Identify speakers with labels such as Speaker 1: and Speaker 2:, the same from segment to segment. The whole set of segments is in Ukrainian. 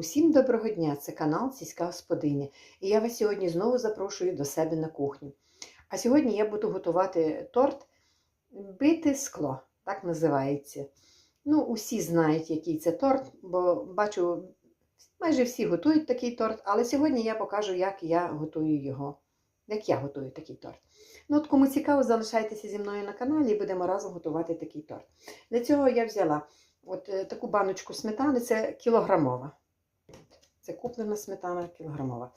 Speaker 1: Усім доброго дня! Це канал Сільська Господиня. І я вас сьогодні знову запрошую до себе на кухню. А сьогодні я буду готувати торт бите скло, так називається. Ну, усі знають, який це торт, бо бачу, майже всі готують такий торт, але сьогодні я покажу, як я готую його. Як я готую такий торт. Ну, от кому цікаво, залишайтеся зі мною на каналі і будемо разом готувати такий торт. Для цього я взяла от е, таку баночку сметани, це кілограмова. Це куплена сметана кілограмова.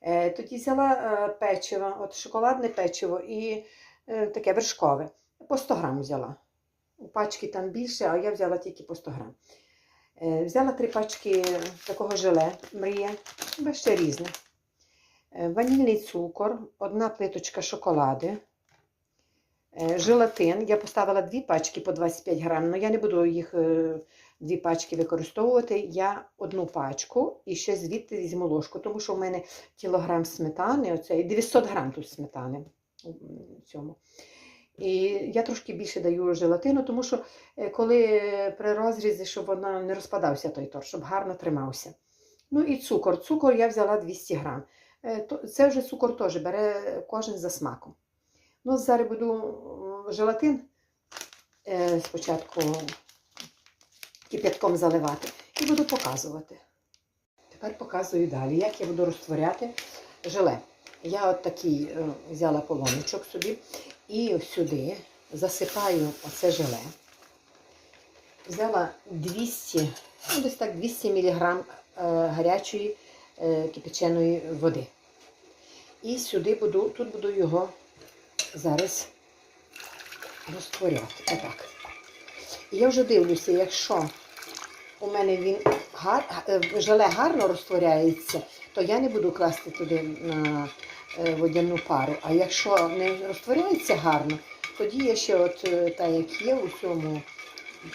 Speaker 1: Е, тоді взяла е, печиво, от шоколадне печиво і е, таке вершкове. По 100 грам взяла. У пачки там більше, а я взяла тільки по 100 грам. Взяла три пачки такого желе мрія, ще різне. Ванільний цукор, одна плиточка шоколади, желатин. Я поставила дві пачки по 25 грам, але я не буду їх дві пачки використовувати. Я одну пачку і ще звідти візьму ложку, тому що в мене кілограм сметани, оце, і 900 грам тут сметани у цьому. І я трошки більше даю желатину, тому що е, коли при розрізі, щоб вона не розпадався той торт, щоб гарно тримався. Ну і цукор. Цукор я взяла 200 грам. Е, Це вже цукор теж бере кожен за смаком. Ну, зараз буду желатин е, спочатку кип'ятком заливати і буду показувати. Тепер показую далі, як я буду розтворяти желе. Я от такий е, взяла полоничок собі і сюди засипаю оце желе. Взяла 200, ну десь так 200 мг гарячої е, кипяченої води. І сюди буду, тут буду його зараз розтворяти. Отак. Я вже дивлюся, якщо у мене він гар, е, желе гарно розтворяється, то я не буду класти туди на е, водяну пару. А якщо не розтворяється гарно, тоді я ще, от е, так як є у цьому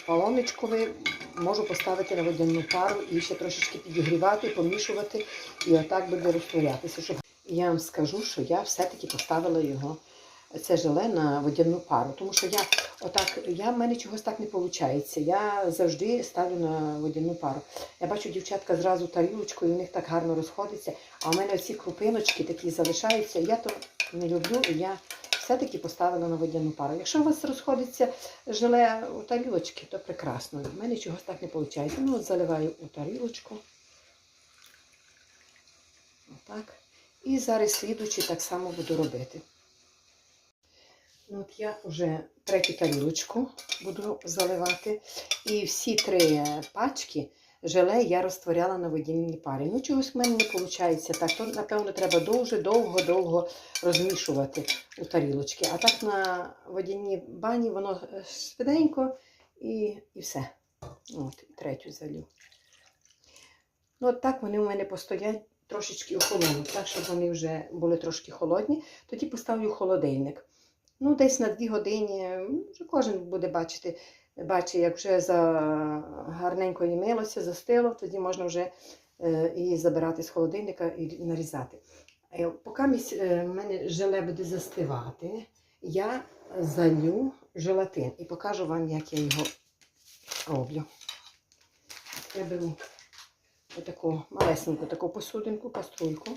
Speaker 1: палоночкові, можу поставити на водяну пару і ще трошечки підігрівати, помішувати, і отак буде розтворятися. Щоб... Я вам скажу, що я все-таки поставила його, це желе на водяну пару, тому що я отак, я, в мене чогось так не виходить. Я завжди ставлю на водяну пару. Я бачу дівчатка зразу тарілочкою, у них так гарно розходиться, а у мене ці крупиночки такі залишаються. Я то не люблю, і я все-таки поставила на водяну пару. Якщо у вас розходиться желе у тарілочки, то прекрасно. У мене чогось так не виходить. Ну, от заливаю у тарілочку. Отак. І зараз слідучі так само буду робити. Ну, от я вже третю тарілочку буду заливати. І всі три пачки желе я розтворяла на водяній парі. Ну, чогось в мене не виходить так. То, напевно, треба дуже довго-довго розмішувати у тарілочки. А так на водяній бані воно швиденько і, і все. От, третю залю. Ну, от так вони у мене постоять трошечки охолонуть, так, щоб вони вже були трошки холодні. Тоді поставлю холодильник. Ну, десь на 2 години, вже кожен буде бачити, бачить, як вже за гарненько і милося, застило, тоді можна вже е, її забирати з холодильника і нарізати. Е, Поки е, в мене желе буде застивати, я залю желатин і покажу вам, як я його роблю. Я беру отаку малесеньку таку посудинку, каструльку.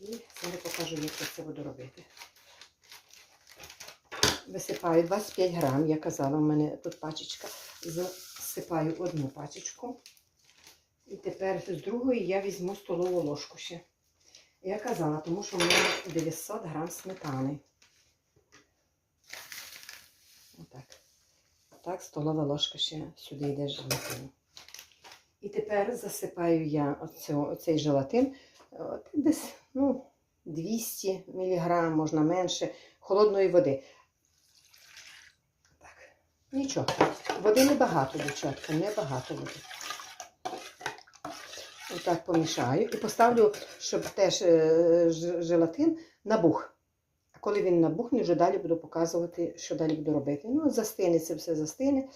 Speaker 1: І зараз покажу, як я це буду робити. Висипаю 25 грам, я казала, у мене тут пачечка. Засипаю одну пачечку. І тепер з другої я візьму столову ложку ще. Я казала, тому що у мене 900 грам сметани. Отак. Так, столова ложка ще сюди йде желатину. І тепер засипаю я оцю, оцей желатин от, десь ну, 200 мг, можна менше, холодної води. Нічого. Води небагато, дівчатка, небагато води. Отак помішаю і поставлю, щоб теж е, желатин набух. А коли він набухне, вже далі буду показувати, що далі буду робити. Ну, застине це все застине.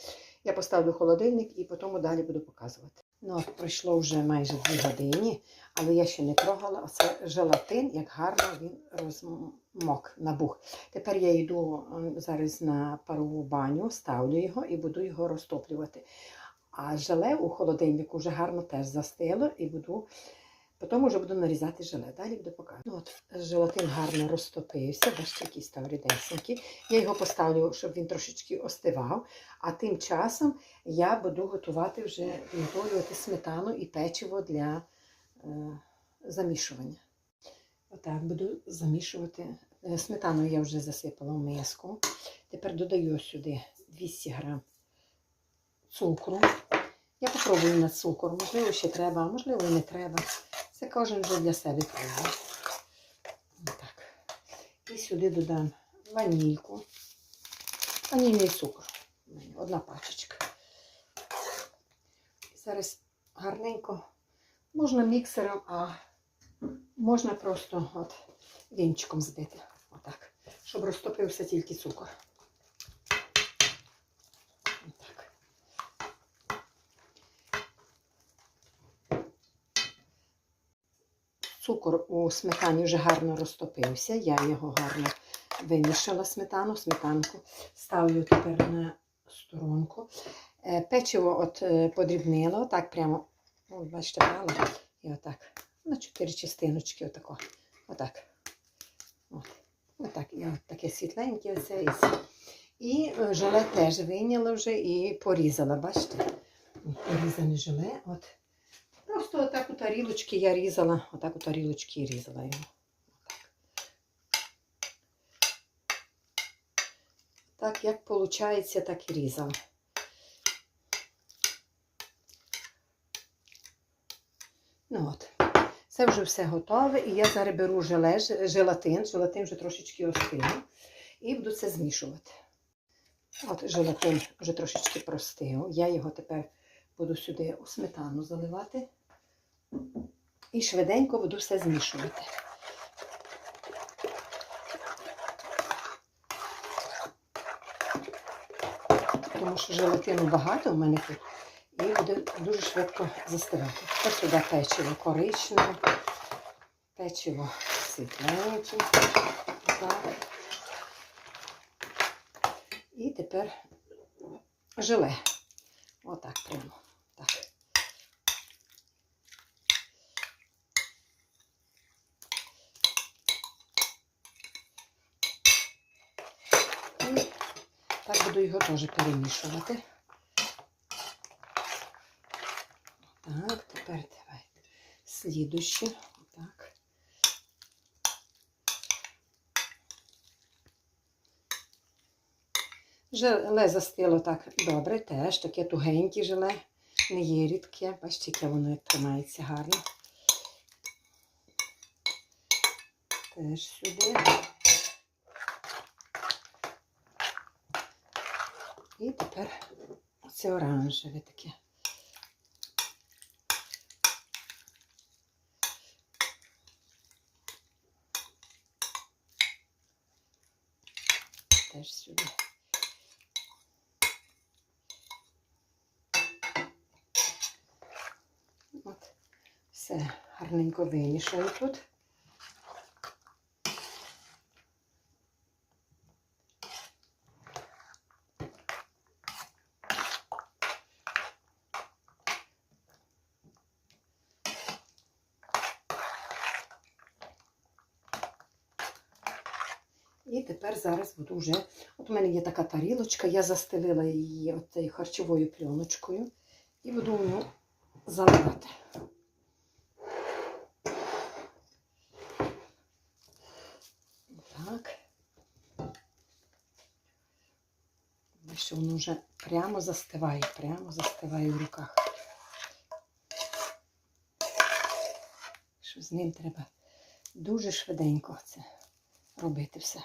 Speaker 1: Я поставлю холодильник і потім далі буду показувати. Ну, от пройшло вже майже 2 години, але я ще не трогала. Оце желатин, як гарно він розмок, набух. Тепер я йду зараз на парову баню, ставлю його і буду його розтоплювати. А желе у холодильнику вже гарно теж застило і буду. Потім вже буду нарізати желе. Далі показувати. Ну, от желатин гарно розтопився, бачите, який став рідесенький. Я його поставлю, щоб він трошечки остивав. А тим часом я буду готувати вже підготовлювати сметану і печиво для е, замішування. Отак буду замішувати. Е, Сметану я вже засипала в миску. Тепер додаю сюди 200 грам цукру. Я попробую на цукор. Можливо, ще треба, а можливо, не треба. Це кожен вже для себе пробує. Так. І сюди додам ванільку. Ванільний цукор. Одна пачечка. Зараз гарненько можна міксером, а можна просто от вінчиком збити. Отак. Щоб розтопився тільки цукор. Цукор у сметані вже гарно розтопився. Я його гарно вимішала сметану, сметанку. Ставлю тепер на сторонку. Е, Печиво от е, подрібнило, так прямо, ну, бачите, брала. І отак. На чотири частиночки, отако. Отак. От. Отак. І от таке світленьке оце. І е, желе теж вийняла вже і порізала, бачите? Порізане желе. От. Просто отак у тарілочки я різала, отак у тарілочки різала його. Так, як виходить, так і різала. Ну от. Це вже все готове. І я зараз беру желе, желатин. Желатин вже трошечки остив. І буду це змішувати. От желатин вже трошечки простив. Я його тепер буду сюди у сметану заливати. І швиденько буду все змішувати. Тому що желатину багато в мене тут. І буде дуже швидко застивати. Тепер сюди печиво коричневе, печиво світленьке. І тепер желе. Отак прямо. Так. І так буду його теж перемішувати. Так, тепер давайте. Слідуще. Так. Желе застило так добре, теж таке тугеньке желе, не є рідке. Бачите, яке воно як тримається гарно. Теж сюди. І тепер оце оранжеве таке. Теж сюди. От, все гарненько вимішаю тут. І тепер зараз буду вже. От у мене є така тарілочка, я застелила її цією харчовою пленочкою і буду в нього заливати. Так. Бачите, воно вже прямо застиває, прямо застиває в руках. Що з ним треба дуже швиденько це робити все.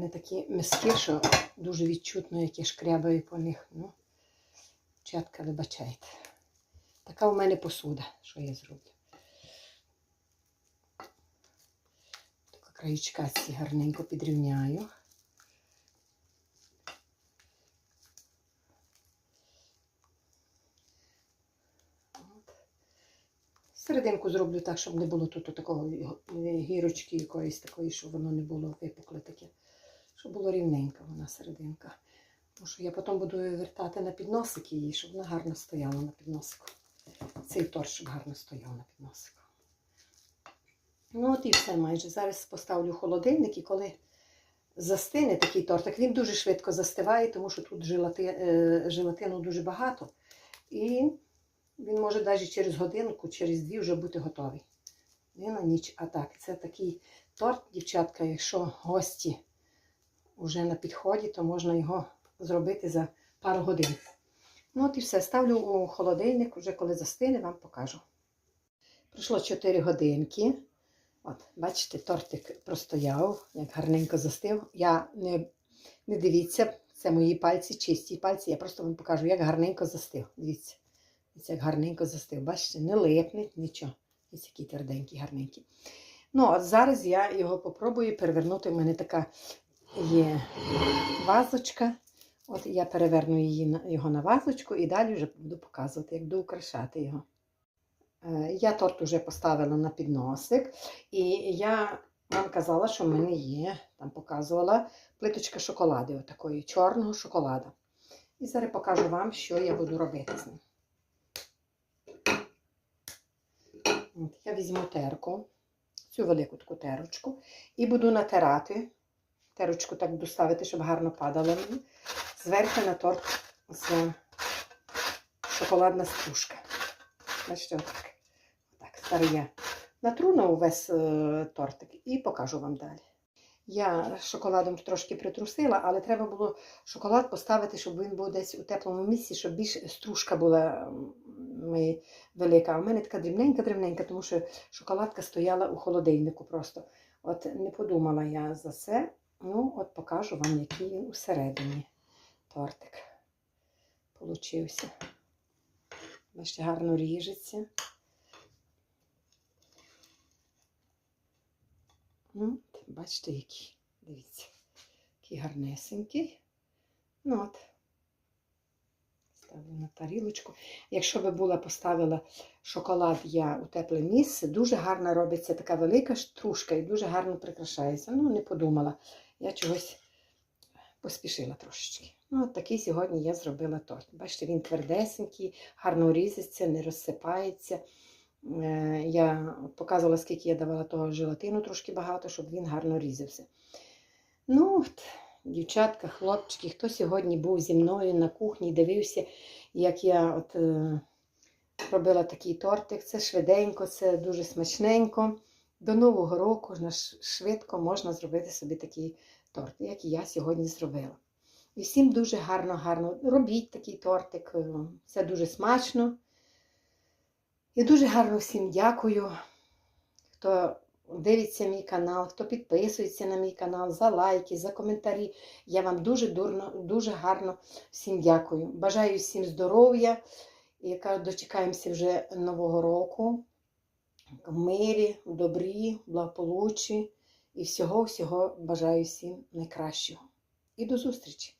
Speaker 1: Вони такі миски, що дуже відчутно, які шкрябають по них. Ну, Чатка вибачайте. Така у мене посуда, що я зроблю. Така краєчка ці гарненько підрівняю. Серединку зроблю так, щоб не було тут такого гірочки якоїсь такої, щоб воно не було випукле таке. Щоб було рівненька вона серединка. Тому що я потім буду вертати на підносик її, щоб вона гарно стояла на підносику. Цей торт, щоб гарно стояв на підносику. Ну от і все майже. Зараз поставлю холодильник і коли застине такий тортик, він дуже швидко застиває, тому що тут желати, е, желатину дуже багато. І він може навіть через годинку, через дві вже бути готовий. Не на ніч. А так, це такий торт, дівчатка, якщо гості вже на підході, то можна його зробити за пару годин. Ну от і все. Ставлю у холодильник, вже коли застине, вам покажу. Пройшло 4 годинки. От, бачите, тортик простояв, як гарненько застив. Я не, не дивіться, це мої пальці, чисті пальці. Я просто вам покажу, як гарненько застив. Дивіться. Дивіться, як гарненько застив. Бачите, не липнеть, нічого. Ось який тверденький, гарненький. Ну, от зараз я його попробую перевернути. У мене така є вазочка. От я переверну її, його на вазочку і далі вже буду показувати, як буду украшати його. Е, Я торт вже поставила на підносик, і я вам казала, що в мене є, там показувала плиточка шоколаду, отакої чорного шоколада. І зараз покажу вам, що я буду робити з ним. От, я візьму терку, цю велику таку терочку, і буду натирати. Терочку так буду ставити, щоб гарно падало мені. Зверху на торт оця шоколадна стружка. Бачите, отак. Так, зараз я натру на увесь е, тортик і покажу вам далі. Я шоколадом трошки притрусила, але треба було шоколад поставити, щоб він був десь у теплому місці, щоб більш стружка була велика. В мене така дрібненька-дрібненька, тому що шоколадка стояла у холодильнику просто. От не подумала я за це. Ну, от покажу вам, який усередині тортик получився. Бачите, гарно ріжеться. Ну, от, бачите, який. Дивіться, який гарнесенький. Ну от. Ставлю на тарілочку. Якщо би була поставила шоколад я у тепле місце, дуже гарно робиться така велика стружка і дуже гарно прикрашається. Ну, не подумала. Я чогось поспішила трошечки. Ну, от такий сьогодні я зробила торт. Бачите, він твердесенький, гарно різиться, не розсипається. Е, Я показувала, скільки я давала того желатину, трошки багато, щоб він гарно різався. Ну, от, дівчатка, хлопчики, хто сьогодні був зі мною на кухні, дивився, як я от, е, робила такий тортик. Це швиденько, це дуже смачненько. До Нового року швидко можна зробити собі такий торт, як і я сьогодні зробила. І всім дуже гарно, гарно робіть такий тортик. е, Це дуже смачно. І дуже гарно всім дякую, хто дивиться мій канал, хто підписується на мій канал, за лайки, за коментарі. Я вам дуже дурно, дуже гарно всім дякую. Бажаю всім здоров'я. Яка дочекаємося вже нового року. В мирі, в добрі, в благополуччі. І всього-всього бажаю всім найкращого. І до зустрічі!